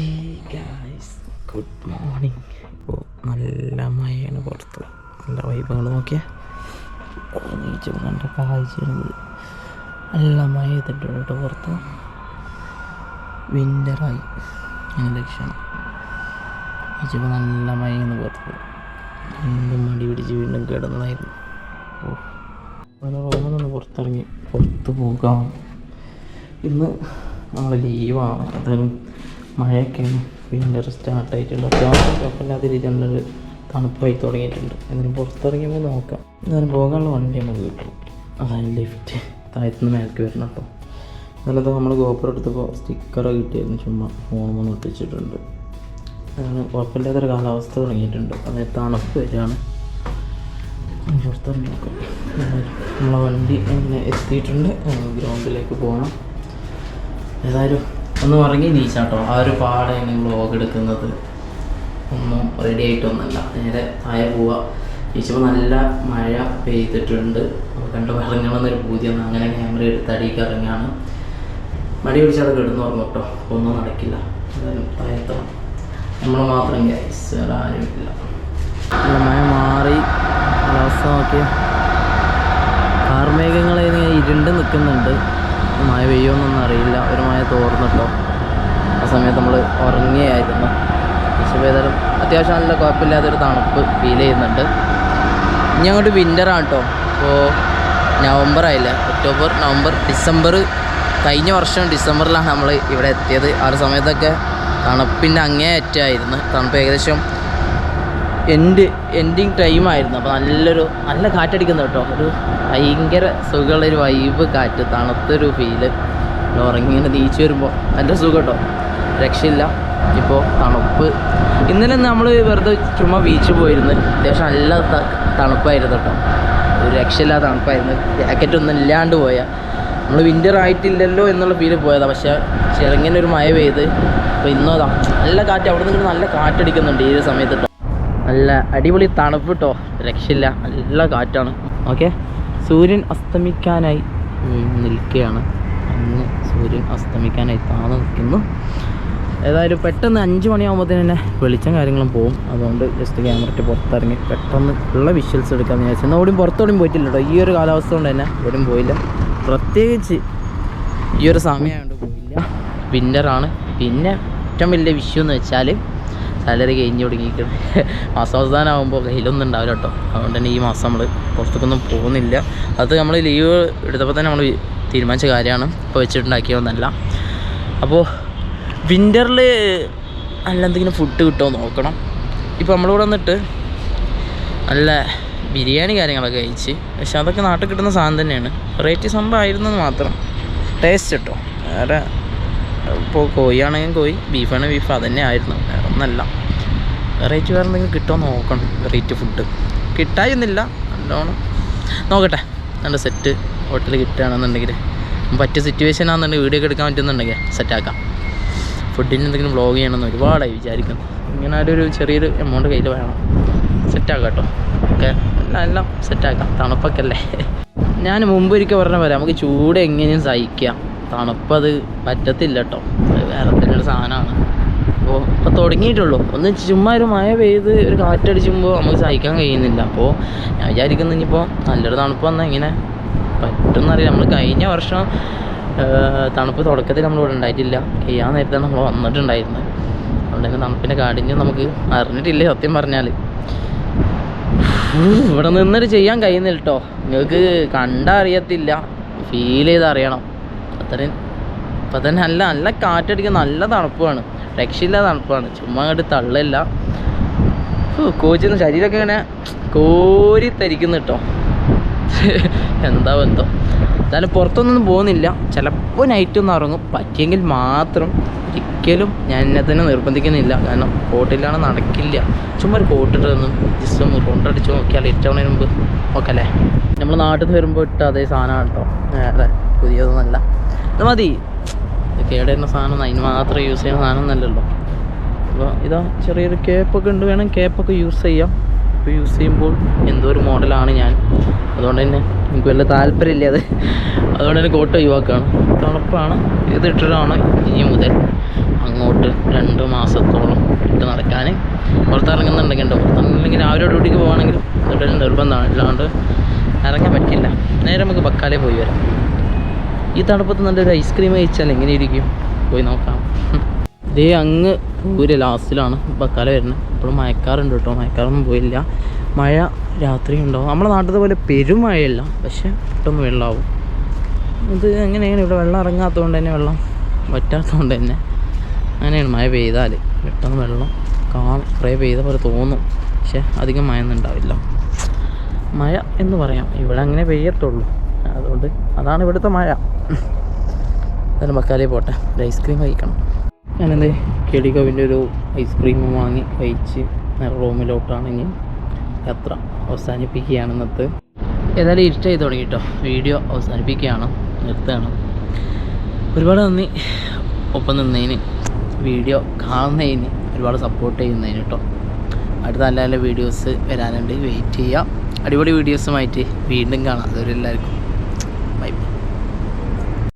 ഈ guys good morning ഇപ്പോൾ നല്ല മഴയാണ് പുറത്ത്. നല്ല വൈബുകൾ നോക്കിയാൽ നീച്ചപ്പോൾ കണ്ട. കാഴ്ചയാണിത് നല്ല മഴ ചെയ്തിട്ടുണ്ട് കേട്ടോ പുറത്ത്. വിന്ററായി അങ്ങനെ ലക്ഷണം നീച്ചപ്പോൾ നല്ല മഴയാണ് പുറത്ത്. വീണ്ടും മടി പിടിച്ച് വീണ്ടും കിടന്നതായിരുന്നു ഓ അങ്ങനെ റൂമിൽ നിന്ന് പുറത്തിറങ്ങി. പുറത്ത് പോകാം. ഇന്ന് നമ്മൾ ലീവാണ് അതൊരു മഴയൊക്കെയാണ് വിന്റർ സ്റ്റാർട്ടായിട്ടുണ്ട് അത്യാവശ്യം കുഴപ്പമില്ലാത്ത രീതിയിലുള്ളൊരു തണുപ്പായി തുടങ്ങിയിട്ടുണ്ട്. എന്നാലും പുറത്തിറങ്ങിയപ്പോൾ നോക്കാം. എന്നാലും പോകാനുള്ള വണ്ടി നമുക്ക് കിട്ടും. അതായത് ലിഫ്റ്റ് താഴത്തുനിന്ന് മേലേക്ക് വരണം കേട്ടോ എന്നാലത് നമ്മൾ ഗോപ്പർ എടുത്തപ്പോൾ സ്റ്റിക്കറോ കിട്ടിയായിരുന്നു ചുമ്മാ ഫോൺ ഒന്ന് ഒട്ടിച്ചിട്ടുണ്ട്. അതാണ് കുഴപ്പമില്ലാത്തൊരു കാലാവസ്ഥ തുടങ്ങിയിട്ടുണ്ട്. അതായത് തണുപ്പ് വരികയാണ്. പുറത്തിറങ്ങി നോക്കാം. നമ്മളെ വണ്ടി എന്നെ എത്തിയിട്ടുണ്ട്. ഗ്രൗണ്ടിലേക്ക് പോകണം ഏതായാലും ഒന്ന് ഉറങ്ങി നീച്ചാട്ടോ. ആ ഒരു പാടെ വ്ളോഗ് എടുക്കുന്നത് ഒന്നും റെഡി ആയിട്ടൊന്നുമല്ല. നേരെ താഴെ പോവുക നീച്ചപ്പോൾ നല്ല മഴ പെയ്തിട്ടുണ്ട്. അപ്പോൾ കണ്ട് ഇറങ്ങണമെന്നൊരു പൂതിയൊന്നും അങ്ങനെ ക്യാമറ എടുത്ത് അടിയിൽ ഇറങ്ങുകയാണ് മടി പിടിച്ചാൽ അത് കിടന്നു ഉറങ്ങും കേട്ടോ. അപ്പോൾ ഒന്നും നടക്കില്ല. നമ്മൾ മാത്രം ഗ്യാസ് വേറെ നല്ല മഴ മാറി. കാലാവസ്ഥ നോക്കിയ. കാർമേഘങ്ങളെ ഇരുണ്ട് നിൽക്കുന്നുണ്ട്. മഴ പെയ്യുമെന്നൊന്നും അറിയില്ല. ഒരു മഴ തോർന്നിട്ടോ. ആ സമയത്ത് നമ്മൾ ഉറങ്ങിയായിരുന്നു പക്ഷേ ഏതായാലും അത്യാവശ്യം നല്ല കുഴപ്പമില്ലാത്തൊരു തണുപ്പ് ഫീൽ ചെയ്യുന്നുണ്ട്. ഇനി അങ്ങോട്ട് വിന്ററാണ് കേട്ടോ ഇപ്പോൾ നവംബർ ആയില്ല? ഒക്ടോബർ നവംബർ ഡിസംബർ കഴിഞ്ഞ വർഷം ഡിസംബറിലാണ് നമ്മൾ ഇവിടെ എത്തിയത്. ആ ഒരു സമയത്തൊക്കെ തണുപ്പിന്റെ അങ്ങേയറ്റമായിരുന്നു. തണുപ്പ് ഏകദേശം എൻഡ് എൻഡിങ് ടൈമായിരുന്നു അപ്പോൾ നല്ലൊരു നല്ല കാറ്റടിക്കുന്നു കേട്ടോ. ഒരു ഭയങ്കര സുഖമുള്ളൊരു വൈബ് കാറ്റ് തണുത്തൊരു ഫീൽ ഉറങ്ങി ഇങ്ങനെ നീച്ച് വരുമ്പോൾ നല്ല സുഖം കേട്ടോ. രക്ഷയില്ല. ഇപ്പോൾ തണുപ്പ്. ഇന്നലെ നമ്മൾ വെറുതെ ചുമ്മാ ബീച്ച് പോയിരുന്നു. അത്യാവശ്യം നല്ല തണുപ്പായിരുന്നു കേട്ടോ. ഒരു രക്ഷയില്ലാത്ത തണുപ്പായിരുന്നു. ജാക്കറ്റ് ഒന്നും ഇല്ലാണ്ട് പോയാൽ നമ്മൾ വിന്റർ ആയിട്ടില്ലല്ലോ എന്നുള്ള ഫീൽ പോയതാണ് പക്ഷേ ചെറുങ്ങനെ ഒരു മഴ പെയ്ത്. അപ്പോൾ ഇന്നോതാ നല്ല കാറ്റ്. അവിടെ നിന്ന് നല്ല കാറ്റടിക്കുന്നുണ്ട് ഈ ഒരു സമയത്ത്. നല്ല അടിപൊളി തണുപ്പ് കേട്ടോ രക്ഷയില്ല. നല്ല കാറ്റാണ്. ഓക്കെ. സൂര്യൻ അസ്തമിക്കാനായി നിൽക്കുകയാണ്. അന്ന് സൂര്യൻ അസ്തമിക്കാനായി താന്ന് നിൽക്കുന്നു. ഏതായാലും പെട്ടെന്ന് അഞ്ച് മണിയാകുമ്പോഴത്തേന് തന്നെ വെളിച്ചം കാര്യങ്ങളും പോകും അതുകൊണ്ട് ജസ്റ്റ് ക്യാമറയ്ക്ക് പുറത്തിറങ്ങി പെട്ടെന്ന് ഉള്ള വിഷ്വൽസ് എടുക്കാമെന്ന് വിചാരിച്ചു. എന്നാൽ ഓടിയും പുറത്തോടും പോയിട്ടില്ല കേട്ടോ ഈ ഒരു കാലാവസ്ഥ കൊണ്ട് തന്നെ എവിടെയും പോയില്ല. പ്രത്യേകിച്ച് ഈ ഒരു സമയമായതുകൊണ്ട് പോയില്ല. വിന്ററാണ് പിന്നെ ഏറ്റവും വലിയ വിഷയം എന്ന് വെച്ചാൽ സാലറി കഴിഞ്ഞ് തുടങ്ങിയിട്ട് മാസം അവസാനമാകുമ്പോൾ കയ്യിലൊന്നും ഉണ്ടാവില്ല കേട്ടോ. അതുകൊണ്ട് തന്നെ ഈ മാസം നമ്മൾ പുറത്തേക്കൊന്നും പോകുന്നില്ല. അത് നമ്മൾ ലീവ് എടുത്തപ്പോൾ തന്നെ നമ്മൾ തീരുമാനിച്ച കാര്യമാണ്. ഇപ്പോൾ വെച്ചിട്ടുണ്ടാക്കിയതൊന്നല്ല അപ്പോൾ വിന്ററിൽ നല്ല എന്തെങ്കിലും ഫുഡ് കിട്ടുമോ നോക്കണം. ഇപ്പോൾ നമ്മളിവിടെ വന്നിട്ട് നല്ല ബിരിയാണി കാര്യങ്ങളൊക്കെ കഴിച്ച്. പക്ഷെ അതൊക്കെ നാട്ടിൽ കിട്ടുന്ന സാധനം തന്നെയാണ്. വെറൈറ്റി സംഭവം ആയിരുന്നെന്ന് മാത്രം. ടേസ്റ്റ് കേട്ടോ വേറെ ഇപ്പോൾ കോഴിയാണെങ്കിൽ കോഴി ബീഫാണെങ്കിൽ ബീഫ് അതന്നെ ആയിരുന്നു. വേറെ ഒന്നല്ല. വെറൈറ്റി വേറെ എന്തെങ്കിലും കിട്ടുമോ നോക്കണം. വെറൈറ്റി ഫുഡ് കിട്ടായിരുന്നില്ല നല്ലോണം. നോക്കട്ടെ. നല്ല സെറ്റ് ഹോട്ടൽ കിട്ടുകയാണെന്നുണ്ടെങ്കിൽ പറ്റിയ സിറ്റുവേഷൻ ആണെന്നുണ്ടെങ്കിൽ വീഡിയോ ഒക്കെ എടുക്കാൻ പറ്റുന്നുണ്ടെങ്കിൽ സെറ്റാക്കാം ഫുഡിന് എന്തെങ്കിലും വ്ളോഗ് ചെയ്യണമെന്ന് ഒരുപാടായി വിചാരിക്കുന്നു. ഇങ്ങനെ ഒരു ചെറിയൊരു എമൗണ്ട് കയ്യിൽ വേണം. സെറ്റാക്കാം കേട്ടോ. ഓക്കെ. എല്ലാം എല്ലാം സെറ്റാക്കാം തണുപ്പൊക്കെ അല്ലേ? ഞാൻ മുമ്പ് ഒരിക്കൽ പറഞ്ഞ പോലെ നമുക്ക് ചൂട് എങ്ങനെയും സഹിക്കാം. തണുപ്പത് പറ്റത്തില്ല കേട്ടോ അത് വേറെ തന്നെ ഒരു സാധനമാണ്. അപ്പോൾ ഇപ്പോൾ തുടങ്ങിയിട്ടുള്ളൂ. ഒന്ന് ചുമ്മാ ഒരു മഴ പെയ്ത് ഒരു കാറ്റടിച്ചുമ്പോൾ നമുക്ക് സഹിക്കാൻ കഴിയുന്നില്ല. അപ്പോൾ ഞാൻ വിചാരിക്കുന്നു ഇനിയിപ്പോൾ നല്ലൊരു തണുപ്പ് വന്നാൽ ഇങ്ങനെ പറ്റുമെന്നറിയില്ല നമ്മൾ കഴിഞ്ഞ വർഷം തണുപ്പ് തുടക്കത്തിൽ നമ്മൾ ഇവിടെ ഉണ്ടായിട്ടില്ല. ചെയ്യാൻ നേരത്താണ് നമ്മൾ വന്നിട്ടുണ്ടായിരുന്നത് അതുകൊണ്ട് തന്നെ തണുപ്പിന്റെ കാഠിന്യം നമുക്ക് അറിഞ്ഞിട്ടില്ല സത്യം പറഞ്ഞാൽ ഇവിടെ നിന്നിട്ട് ചെയ്യാൻ കഴിയുന്നില്ല കേട്ടോ നിങ്ങൾക്ക് കണ്ടറിയത്തില്ല. ഫീൽ ചെയ്ത് അറിയണം അത്രയും. ഇപ്പം തന്നെ നല്ല നല്ല കാറ്റടിക്കുന്ന നല്ല തണുപ്പാണ്. രക്ഷയില്ല തണുപ്പാണ്. ചുമ്മാ അങ്ങോട്ട് തള്ളില്ല കോച്ചിന്ന് ശരീരമൊക്കെ ഇങ്ങനെ കോരി തരിക്കുന്നു കേട്ടോ. എന്താ ബന്ധം എന്തായാലും പുറത്തൊന്നും പോകുന്നില്ല. ചിലപ്പോൾ നൈറ്റ് ഒന്ന് ഇറങ്ങും പറ്റിയെങ്കിൽ മാത്രം ഒരിക്കലും ഞാൻ എന്നെ തന്നെ നിർബന്ധിക്കുന്നില്ല. കാരണം കോട്ടിലാണ് നടക്കില്ല. ചുമ്മാ ഒരു കോട്ടിട്ട് ഒന്ന് ജസ്റ്റ് കൊണ്ടടിച്ച് നോക്കിയാൽ ഏറ്റവും മുമ്പ്. ഓക്കെ അല്ലേ നമ്മൾ നാട്ടിൽ നിന്ന് വരുമ്പോൾ ഇട്ട അതേ സാധനമാണ് കേട്ടോ. വേറെ പുതിയതൊന്നല്ല. മതി. കേടുന്ന സാധനം അതിന് മാത്രം യൂസ് ചെയ്യുന്ന സാധനം ഒന്നല്ലല്ലോ അപ്പോൾ ഇതാ ചെറിയൊരു കേപ്പൊക്കെ ഉണ്ട്. വേണം കേപ്പൊക്കെ യൂസ് ചെയ്യാം. ഇപ്പോൾ യൂസ് ചെയ്യുമ്പോൾ എന്തോ ഒരു മോഡലാണ് ഞാൻ. അതുകൊണ്ട് തന്നെ എനിക്ക് വലിയ താല്പര്യമില്ല അത്. അതുകൊണ്ട് തന്നെ കോട്ട് ഒഴിവാക്കുകയാണ്. തണുപ്പാണ്. ഇത് ഇട്ടിട്ടാണ് ഇനി മുതൽ അങ്ങോട്ട് രണ്ട് മാസത്തോളം ഇട്ട് നടക്കാൻ പുറത്തിറങ്ങുന്നുണ്ടെങ്കിൽ ഉണ്ടോ പുറത്തിറങ്ങുന്നെങ്കിൽ രാവിലെ ഡ്യൂട്ടിക്ക് പോകുകയാണെങ്കിൽ ഇതൊരു നിർബന്ധമാണ് അല്ലാണ്ട് ഇറങ്ങാൻ പറ്റില്ല. നേരെ നമുക്ക് ബക്കാലേ പോയി വരാം. ഈ തണുപ്പത്ത് നല്ലൊരു ഐസ്ക്രീം കഴിച്ചാൽ എങ്ങനെ ഇരിക്കും പോയി നോക്കാം. ഇതേ അങ്ങ് ഒരു ലാസ്റ്റിലാണ് ബക്കാല വരുന്നത്. ഇപ്പോഴും മയക്കാറുണ്ട് കേട്ടോ. മയക്കാറൊന്നും പോയില്ല. മഴ രാത്രി ഉണ്ടാവും. നമ്മുടെ നാട്ടിലത്തെ പോലെ പെരുമഴയല്ല പക്ഷെ പെട്ടെന്ന് വെള്ളമാവും ഇത് എങ്ങനെയാണ്? ഇവിടെ വെള്ളം ഇറങ്ങാത്തതുകൊണ്ട് തന്നെ വെള്ളം വറ്റാത്തതുകൊണ്ട് തന്നെ അങ്ങനെയാണ് മഴ പെയ്താൽ പെട്ടെന്ന് വെള്ളം കാണും കുറേ പെയ്ത പോലെ തോന്നും. പക്ഷെ അധികം മഴ ഒന്നും ഉണ്ടാവില്ല. മഴ എന്ന് പറയാം. ഇവിടെ അങ്ങനെ പെയ്യത്തുള്ളൂ. അതുകൊണ്ട് അതാണ് ഇവിടുത്തെ മഴ. എന്നാലും മക്കാലേ പോട്ടെ ഒരു ഐസ്ക്രീം കഴിക്കണം. ഞാനെന്ത് കെളികവിന്റെ ഒരു ഐസ്ക്രീം വാങ്ങി കഴിച്ച് റൂമിലോട്ടാണ് റൂമിലോട്ടാണെങ്കിൽ യാത്ര അവസാനിപ്പിക്കുകയാണ് ഇന്നത്തെ ഏതായാലും ഇരുട്ടായി തുടങ്ങി കേട്ടോ വീഡിയോ അവസാനിപ്പിക്കുകയാണ് നിർത്തുകയാണ്. ഒരുപാട് നന്ദി. ഒപ്പം നിന്നതിന് വീഡിയോ കാണുന്നതിന് ഒരുപാട് സപ്പോർട്ട് ചെയ്യുന്നതിന് കേട്ടോ അടുത്ത നല്ല നല്ല വീഡിയോസ് വരാനുണ്ട്. വെയിറ്റ് ചെയ്യുക അടിപൊളി വീഡിയോസുമായിട്ട് വീണ്ടും കാണാം. അതുവരെ എല്ലാവർക്കും